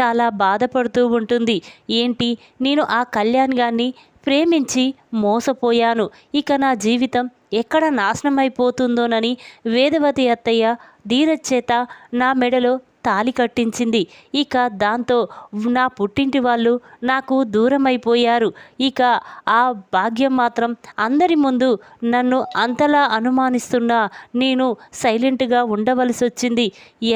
చాలా బాధపడుతూ ఉంటుంది. ఏంటి? నేను ఆ కళ్యాణ్ గారిని ప్రేమించి మోసపోయాను. ఇక నా జీవితం ఎక్కడ నాశనమైపోతుందోనని వేదవతి అత్తయ్య ధీరజ్ చేత నా మెడలో తాలి కట్టించింది. ఇక దాంతో నా పుట్టింటి వాళ్ళు నాకు దూరం అయిపోయారు ఇక ఆ భాగ్యం మాత్రం అందరి ముందు నన్ను అంతలా అనుమానిస్తున్నా నేను సైలెంట్గా ఉండవలసి వచ్చింది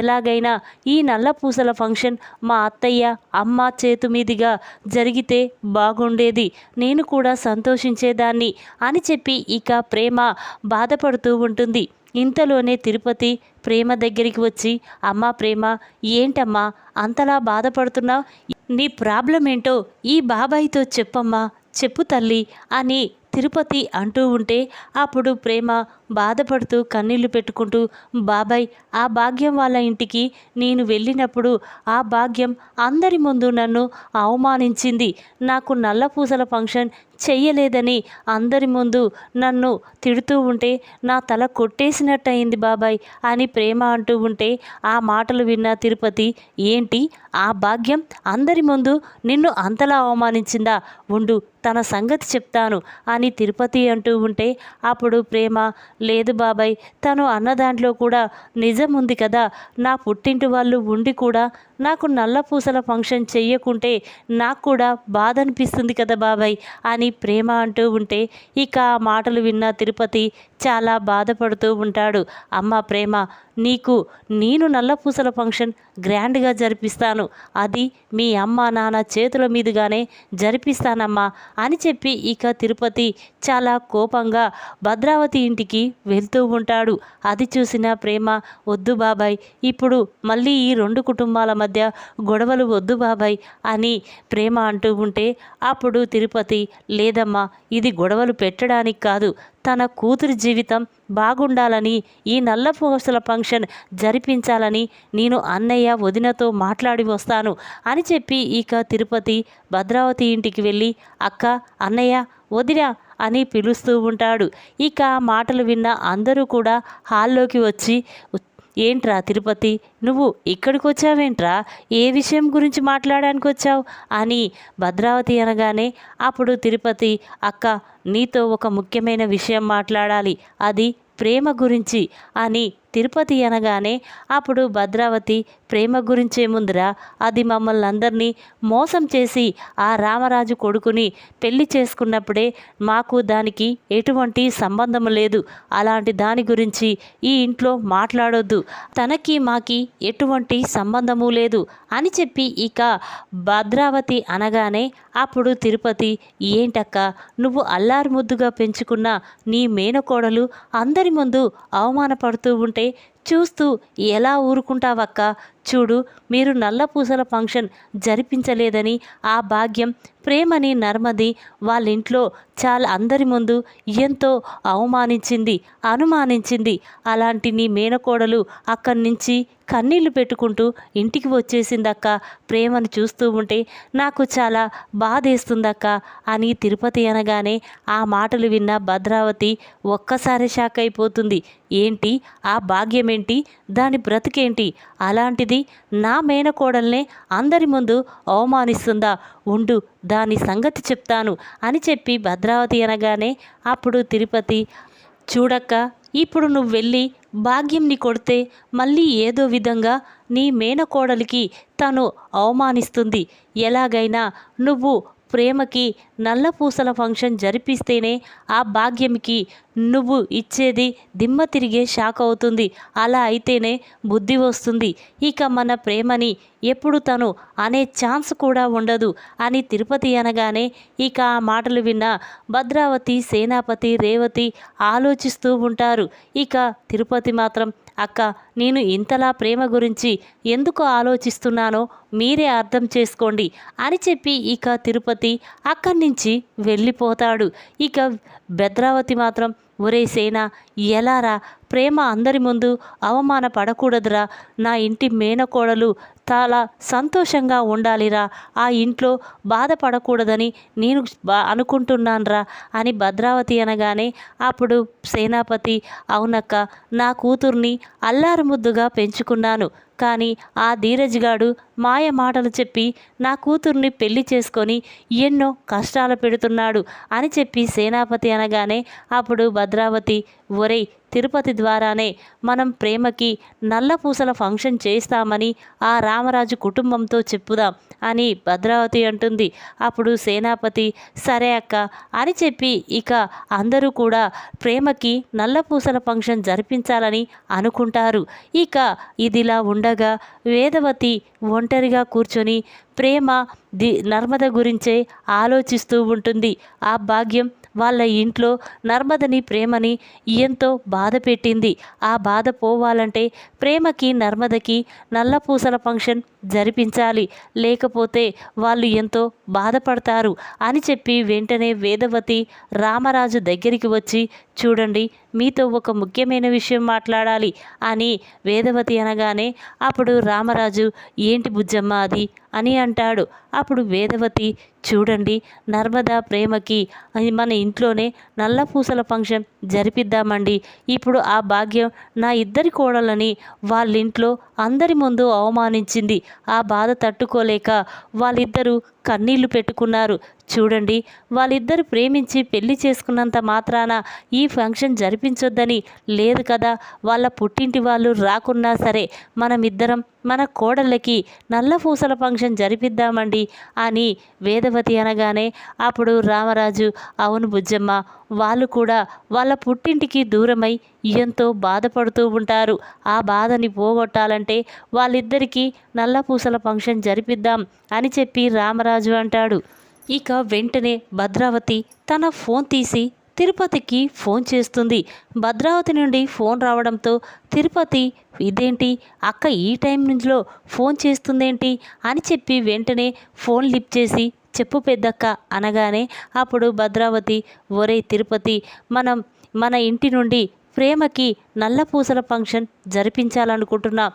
ఎలాగైనా ఈ నల్లపూసల ఫంక్షన్ మా అత్తయ్య అమ్మ చేతు మీదుగా జరిగితే బాగుండేది. నేను కూడా సంతోషించేదాన్ని అని చెప్పి ఇక ప్రేమ బాధపడుతూ ఉంటుంది. ఇంతలోనే తిరుపతి ప్రేమ దగ్గరికి వచ్చి అమ్మా ప్రేమ ఏంటమ్మా అంతలా బాధపడుతున్నావు? నీ ప్రాబ్లం ఏంటో ఈ బాబాయ్తో చెప్పమ్మా చెప్పు తల్లి అని తిరుపతి అంటూ ఉంటే అప్పుడు ప్రేమ బాధపడుతూ కన్నీళ్ళు పెట్టుకుంటూ బాబాయ్ ఆ భాగ్యం వాళ్ళ ఇంటికి నేను వెళ్ళినప్పుడు ఆ భాగ్యం అందరి ముందు నన్ను అవమానించింది. నాకు నల్లపూసల ఫంక్షన్ చెయ్యలేదని అందరి ముందు నన్ను తిడుతూ ఉంటే నా తల కొట్టేసినట్టు అయింది బాబాయ్ అని ప్రేమ అంటూ ఉంటే ఆ మాటలు విన్న తిరుపతి ఏంటి ఆ భాగ్యం అందరి ముందు నిన్ను అంతలా అవమానించిందా? ఉండు తన సంగతి చెప్తాను అని తిరుపతి అంటూ ఉంటే అప్పుడు ప్రేమ లేదు బాబాయ్ తను అన్న దాంట్లో కూడా నిజం ఉంది కదా నా పుట్టింటి వాళ్ళు ఉండి కూడా నాకు నల్ల పూసల ఫంక్షన్ చెయ్యకుంటే నాకు కూడా బాధ అనిపిస్తుంది కదా బాబాయ్ అని ప్రేమ అంటూ ఉంటే ఇక ఆ మాటలు విన్న తిరుపతి చాలా బాధపడుతూ ఉంటాడు. అమ్మ ప్రేమ నీకు నేను నల్లపూసల ఫంక్షన్ గ్రాండ్గా జరిపిస్తాను. అది మీ అమ్మ నాన్న చేతుల మీదుగానే జరిపిస్తానమ్మా అని చెప్పి ఇక తిరుపతి చాలా కోపంగా భద్రావతి ఇంటికి వెళ్తూ ఉంటాడు. అది చూసిన ప్రేమ వద్దు బాబాయ్ ఇప్పుడు మళ్ళీ ఈ రెండు కుటుంబాల మధ్య గొడవలు వద్దు బాబాయ్ అని ప్రేమ అంటూ ఉంటే అప్పుడు తిరుపతి లేదమ్మా ఇది గొడవలు పెట్టడానికి కాదు. తన కూతురి జీవితం బాగుండాలని ఈ నల్లపూసల ఫంక్షన్ జరిపించాలని నేను అన్నయ్య వదినతో మాట్లాడి వస్తాను అని చెప్పి ఇక తిరుపతి భద్రావతి ఇంటికి వెళ్ళి అక్క అన్నయ్య వదిన అని పిలుస్తూ ఉంటాడు. ఇక మాటలు విన్న అందరూ కూడా హాల్లోకి వచ్చి ఏంట్రా తిరుపతి? నువ్వు ఇక్కడికి వచ్చావేంట్రా ఏ విషయం గురించి మాట్లాడడానికి వచ్చావు అని భద్రావతి అనగానే అప్పుడు తిరుపతి అక్క నీతో ఒక ముఖ్యమైన విషయం మాట్లాడాలి. అది ప్రేమ గురించి అని తిరుపతి అనగానే అప్పుడు భద్రావతి ప్రేమ గురించే ముందురా. అది మమ్మల్ని అందరినీ మోసం చేసి ఆ రామరాజు కొడుకుని పెళ్ళి చేసుకున్నప్పుడే మాకు దానికి ఎటువంటి సంబంధం లేదు. అలాంటి దాని గురించి ఈ ఇంట్లో మాట్లాడొద్దు. తనకి మాకి ఎటువంటి సంబంధము లేదు అని చెప్పి ఇక భద్రావతి అనగానే అప్పుడు తిరుపతి ఏంటక్క నువ్వు అల్లారు ముద్దుగా పెంచుకున్న నీ మేనకోడలు అందరి ముందు అవమానపడుతూ ఉంటే చూస్తూ ఎలా ఊరుకుంటావక్క? చూడు మీరు నల్ల పూసల ఫంక్షన్ జరిపించలేదని ఆ భాగ్యం ప్రేమని నర్మది వాళ్ళ ఇంట్లో చాలా అందరి ముందు ఎంతో అవమానించింది అనుమానించింది. అలాంటి నీ మేనకోడలు అక్కడి నుంచి కన్నీళ్ళు పెట్టుకుంటూ ఇంటికి వచ్చేసిందక్క. ప్రేమను చూస్తూ ఉంటే నాకు చాలా బాధేస్తుందక్క అని తిరుపతి అనగానే ఆ మాటలు విన్న భద్రావతి ఒక్కసారి షాక్ అయిపోతుంది. ఏంటి? ఆ భాగ్యమేంటి? దాని బ్రతికేంటి? అలాంటిది నా మేనకోడల్నే అందరి ముందు అవమానిస్తుందా? ఉండు దాని సంగతి చెప్తాను అని చెప్పి భద్రావతి అనగానే అప్పుడు తిరుపతి చూడక్క ఇప్పుడు నువ్వు వెళ్ళి భాగ్యంని కొడితే మళ్ళీ ఏదో విధంగా నీ మేనకోడలికి తను అవమానిస్తుంది. ఎలాగైనా నువ్వు ప్రేమకి నల్లపూసల ఫంక్షన్ జరిపిస్తేనే ఆ భాగ్యంకి నువ్వు ఇచ్చేది దిమ్మ తిరిగే షాక్ అవుతుంది. అలా అయితేనే బుద్ధి వస్తుంది. ఇక మన ప్రేమని ఎప్పుడు తను అనే ఛాన్స్ కూడా ఉండదు అని తిరుపతి అనగానే ఇక ఆ మాటలు విన్న భద్రావతి సేనాపతి రేవతి ఆలోచిస్తూ ఉంటారు. ఇక తిరుపతి మాత్రం అక్క నేను ఇంతలా ప్రేమ గురించి ఎందుకు ఆలోచిస్తున్నానో మీరే అర్థం చేసుకోండి అని చెప్పి ఇక తిరుపతి అక్కడి నుంచి వెళ్ళిపోతాడు. ఇక భద్రావతి మాత్రం ఒరే సేన ఎలారా ప్రేమ అందరి ముందు అవమానపడకూడదురా నా ఇంటి మేనకోడలు చాలా సంతోషంగా ఉండాలిరా. ఆ ఇంట్లో బాధపడకూడదని నేను బా అనుకుంటున్నానురా అని భద్రావతి అనగానే అప్పుడు సేనాపతి అవునక్క నా కూతుర్ని అల్లారు ముద్దుగా పెంచుకున్నాను. కానీ ఆ ధీరజ్ గాడు మాయ మాటలు చెప్పి నా కూతుర్ని పెళ్ళి చేసుకొని ఎన్నో కష్టాలు పెడుతున్నాడు అని చెప్పి సేనాపతి అనగానే అప్పుడు భద్రావతి ఒరేయ్ తిరుపతి ద్వారానే మనం ప్రేమకి నల్లపూసల ఫంక్షన్ చేస్తామని ఆ రామరాజు కుటుంబంతో చెప్పుదాం అని భద్రావతి అంటుంది. అప్పుడు సేనాపతి సరే అక్క అని చెప్పి ఇక అందరూ కూడా ప్రేమకి నల్లపూసల ఫంక్షన్ జరిపించాలని అనుకుంటారు. ఇక ఇదిలా ఉండగా వేదవతి ఒంటరిగా కూర్చొని ప్రేమ ది నర్మద గురించే ఆలోచిస్తూ ఉంటుంది. ఆ భాగ్యం వాళ్ళ ఇంట్లో నర్మదని ప్రేమని ఎంతో బాధ పెట్టింది. ఆ బాధ పోవాలంటే ప్రేమకి నర్మదకి నల్లపూసల ఫంక్షన్ జరిపించాలి. లేకపోతే వాళ్ళు ఎంతో బాధపడతారు అని చెప్పి వెంటనే వేదవతి రామరాజు దగ్గరికి వచ్చి చూడండి మీతో ఒక ముఖ్యమైన విషయం మాట్లాడాలి అని వేదవతి అనగానే అప్పుడు రామరాజు ఏంటి బుజ్జమ్మ అది? అని అంటాడు. అప్పుడు వేదవతి చూడండి నర్మదా ప్రేమకి అది మన ఇంట్లోనే నల్లపూసల ఫంక్షన్ జరిపిద్దామండి. ఇప్పుడు ఆ భాగ్యం నా ఇద్దరి కోడలని వాళ్ళింట్లో అందరి ముందు అవమానించింది. ఆ బాధ తట్టుకోలేక వాళ్ళిద్దరూ కన్నీళ్ళు పెట్టుకున్నారు. చూడండి వాళ్ళిద్దరు ప్రేమించి పెళ్ళి చేసుకున్నంత మాత్రాన ఈ ఫంక్షన్ జరిపించొద్దని లేదు కదా. వాళ్ళ పుట్టింటి వాళ్ళు రాకున్నా సరే మనమిద్దరం మన కోడళ్ళకి నల్ల పూసల ఫంక్షన్ జరిపిద్దామండి అని వేదవతి అనగానే అప్పుడు రామరాజు అవును బుజ్జమ్మ వాళ్ళు కూడా వాళ్ళ పుట్టింటికి దూరమై ఎంతో బాధపడుతూ ఉంటారు. ఆ బాధని పోగొట్టాలంటే వాళ్ళిద్దరికీ నల్ల పూసల ఫంక్షన్ జరిపిద్దాం అని చెప్పి రామరాజు అంటాడు. ఇక వెంటనే భద్రావతి తన ఫోన్ తీసి తిరుపతికి ఫోన్ చేస్తుంది. భద్రావతి నుండి ఫోన్ రావడంతో తిరుపతి ఇదేంటి? అక్క ఈ టైం నుంచిలో ఫోన్ చేస్తుందేంటి? అని చెప్పి వెంటనే ఫోన్ లిఫ్ట్ చేసి చెప్పు పెద్దక్క అనగానే అప్పుడు భద్రావతి ఒరే తిరుపతి మనం మన ఇంటి నుండి ప్రేమకి నల్లపూసల ఫంక్షన్ జరిపించాలనుకుంటున్నాం.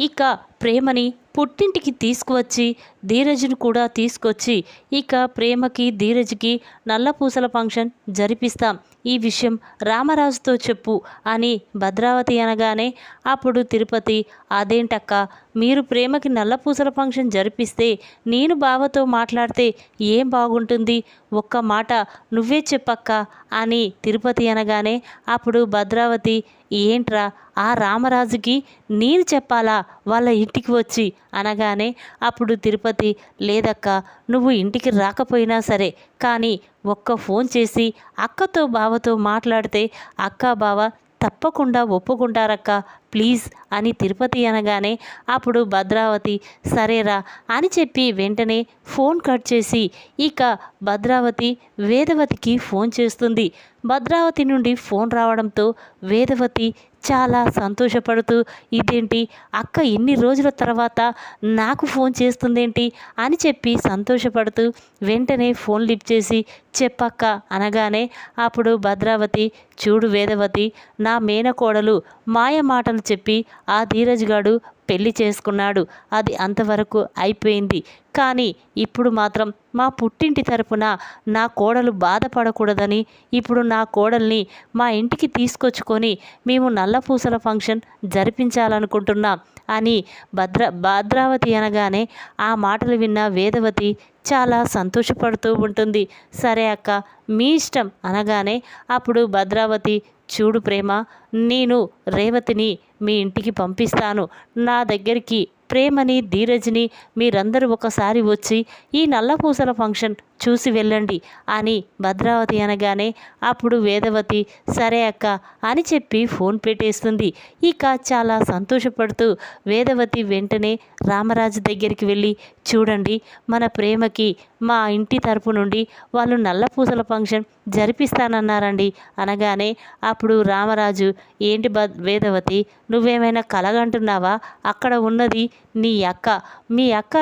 ఇక ప్రేమని పుట్టింటికి తీసుకువచ్చి ధీరజ్ను కూడా తీసుకొచ్చి ఇక ప్రేమకి ధీరజ్కి నల్లపూసల ఫంక్షన్ జరిపిస్తాం. ఈ విషయం రామరాజుతో చెప్పు అని భద్రావతి అనగానే అప్పుడు తిరుపతి అదేంటక్క మీరు ప్రేమకి నల్లపూసల ఫంక్షన్ జరిపిస్తే నేను బావతో మాట్లాడితే ఏం బాగుంటుంది? ఒక్క మాట నువ్వే చెప్పక్క అని తిరుపతి అనగానే అప్పుడు భద్రావతి ఏంట్రా ఆ రామరాజుకి నేను చెప్పాలా? వాళ్ళ ఇంటికి వచ్చి అనగానే అప్పుడు తిరుపతి లేదక్క నువ్వు ఇంటికి రాకపోయినా సరే కానీ ఒక్క ఫోన్ చేసి అక్కతో బావతో మాట్లాడితే అక్క బావ తప్పకుండా ఒప్పుకుంటారక్క ప్లీజ్ అని తిరుపతి అనగానే అప్పుడు భద్రావతి సరేరా అని చెప్పి వెంటనే ఫోన్ కట్ చేసి ఇక భద్రావతి వేదవతికి ఫోన్ చేస్తుంది. భద్రావతి నుండి ఫోన్ రావడంతో వేదవతి చాలా సంతోషపడుతూ ఇదేంటి? అక్క ఇన్ని రోజుల తర్వాత నాకు ఫోన్ చేస్తుందేంటి? అని చెప్పి సంతోషపడుతూ వెంటనే ఫోన్ లిఫ్ట్ చేసి చెప్పక్క అనగానే అప్పుడు భద్రావతి చూడు వేదవతి నా మేనకోడలు మాయ మాటలు చెప్పి ఆ ధీరజ్ గాడు పెళ్ళి చేసుకున్నాడు. అది అంతవరకు అయిపోయింది. కానీ ఇప్పుడు మాత్రం మా పుట్టింటి తరపున నా కోడలు బాధపడకూడదని ఇప్పుడు నా కోడల్ని మా ఇంటికి తీసుకొచ్చుకొని మేము నల్లపూసల ఫంక్షన్ జరిపించాలనుకుంటున్నాం అని భద్ర భద్రావతి అనగానే ఆ మాటలు విన్న వేదవతి చాలా సంతోషపడుతూ ఉంటుంది. సరే అక్క మీ ఇష్టం అనగానే అప్పుడు భద్రావతి చూడు ప్రేమ నేను రేవతిని మీ ఇంటికి పంపిస్తాను. నా దగ్గరికి ప్రేమని ధీరజ్ని మీరందరూ ఒకసారి వచ్చి ఈ నల్లపూసల ఫంక్షన్ చూసి వెళ్ళండి అని భద్రావతి అనగానే అప్పుడు వేదవతి సరే అక్క అని చెప్పి ఫోన్ పెట్టేస్తుంది. ఇక చాలా సంతోషపడుతూ వేదవతి వెంటనే రామరాజు దగ్గరికి వెళ్ళి చూడండి మన ప్రేమకి మా ఇంటి తరపు నుండి వాళ్ళు నల్లపూసల ఫంక్షన్ జరిపిస్తానన్నారండి. అనగానే అప్పుడు రామరాజు ఏంటి బ వేదవతి నువ్వేమైనా కలగంటున్నావా? అక్కడ ఉన్నది నీ అక్క. మీ అక్క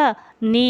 నీ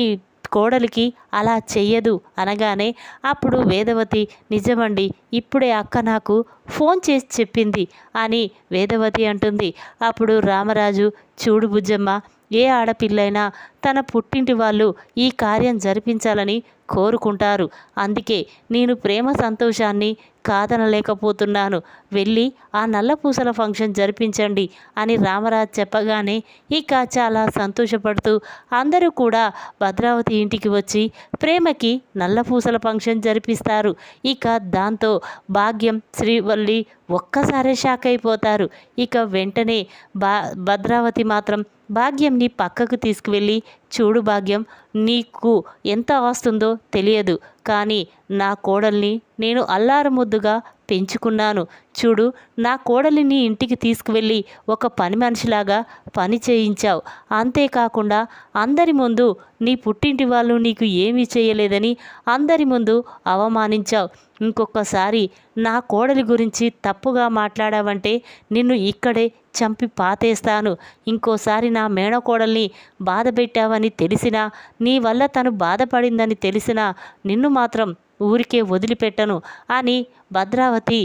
కోడలికి అలా చెయ్యదు. అనగానే అప్పుడు వేదవతి నిజమండి ఇప్పుడే అక్క నాకు ఫోన్ చేసి చెప్పింది అని వేదవతి అంటుంది. అప్పుడు రామరాజు చూడు బుజ్జమ్మ ఏ ఆడపిల్లైనా తన పుట్టింటి వాళ్ళు ఈ కార్యం జరిపించాలని కోరుకుంటారు. అందుకే నేను ప్రేమ సంతోషాన్ని కాదనలేకపోతున్నాను. వెళ్ళి ఆ నల్లపూసల ఫంక్షన్ జరిపించండి అని రామరాజ్ చెప్పగానే ఇక చాలా సంతోషపడుతూ అందరూ కూడా భద్రావతి ఇంటికి వచ్చి ప్రేమకి నల్లపూసల ఫంక్షన్ జరిపిస్తారు. ఇక దాంతో భాగ్యం శ్రీవల్లి ఒక్కసారే షాక్ అయిపోతారు. ఇక వెంటనే బా భద్రావతి మాత్రం భాగ్యంని పక్కకు తీసుకువెళ్ళి చూడు భాగ్యం నీకు ఎంత ఆస్తుందో తెలియదు కానీ నా కోడల్ని నేను అల్లారముద్దుగా పెంచుకున్నాను. చూడు నా కోడలిని ఇంటికి తీసుకువెళ్ళి ఒక పని మనిషిలాగా పని చేయించావు. అంతేకాకుండా అందరి ముందు నీ పుట్టింటి వాళ్ళు నీకు ఏమీ చేయలేదని అందరి ముందు అవమానించావు. ఇంకొకసారి నా కోడలి గురించి తప్పుగా మాట్లాడావంటే నిన్ను ఇక్కడే చంపి పాతేస్తాను. ఇంకోసారి నా మేనకోడల్ని బాధ పెట్టావని తెలిసినా నీ వల్ల తను బాధపడిందని తెలిసినా నిన్ను మాత్రం ఊరికే వదిలిపెట్టను అని భద్రావతి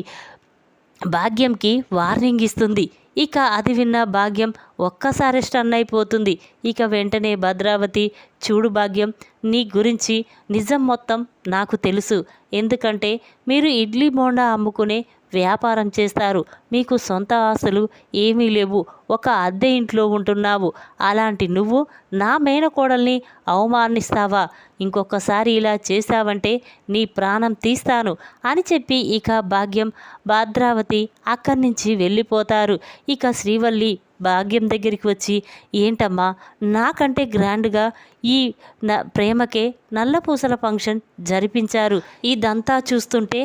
భాగ్యంకి వార్నింగ్ ఇస్తుంది. ఇక అది విన్న భాగ్యం ఒక్కసారి స్టన్ అయిపోతుంది. ఇక వెంటనే భద్రావతి చూడు భాగ్యం నీ గురించి నిజం మొత్తం నాకు తెలుసు. ఎందుకంటే మీరు ఇడ్లీ బోండా అమ్ముకునే వ్యాపారం చేస్తారు. మీకు సొంత ఆశలు ఏమీ లేవు. ఒక అద్దె ఇంట్లో ఉంటున్నావు. అలాంటి నువ్వు నా మేనకోడల్ని అవమానిస్తావా? ఇంకొకసారి ఇలా చేశావంటే నీ ప్రాణం తీస్తాను అని చెప్పి ఇక భాగ్యం భద్రావతి అక్కడి నుంచి వెళ్ళిపోతారు. ఇక శ్రీవల్లి భాగ్యం దగ్గరికి వచ్చి ఏంటమ్మా నాకంటే గ్రాండ్గా ఈ న ప్రేమకే నల్లపూసల ఫంక్షన్ జరిపించారు. ఇదంతా చూస్తుంటే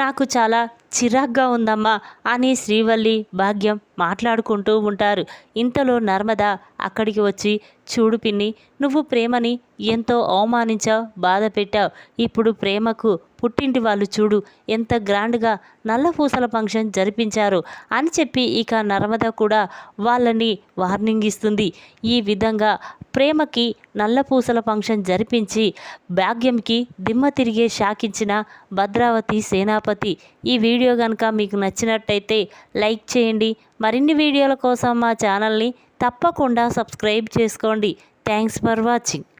నాకు చాలా చిరాగ్గా ఉందమ్మా అని శ్రీవల్లి భాగ్యం మాట్లాడుకుంటూ ఉంటారు. ఇంతలో నర్మద అక్కడికి వచ్చి చూడు పిన్ని నువ్వు ప్రేమని ఎంతో అవమానించావు బాధ పెట్టావు ఇప్పుడు ప్రేమకు పుట్టింటి వాళ్ళు చూడు ఎంత గ్రాండ్గా నల్లపూసల ఫంక్షన్ జరిపించారు అని చెప్పి ఇక నర్మద కూడా వాళ్ళని వార్నింగ్ ఇస్తుంది. ఈ విధంగా ప్రేమకి నల్లపూసల ఫంక్షన్ జరిపించి భాగ్యంకి దిమ్మ తిరిగే షాకించిన భద్రావతి సేనాపతి. ఈ వీడియో కనుక మీకు నచ్చినట్టయితే లైక్ చేయండి. మరిన్ని వీడియోల కోసం మా ఛానల్ని తప్పకుండా సబ్స్క్రైబ్ చేసుకోండి. Thanks for watching.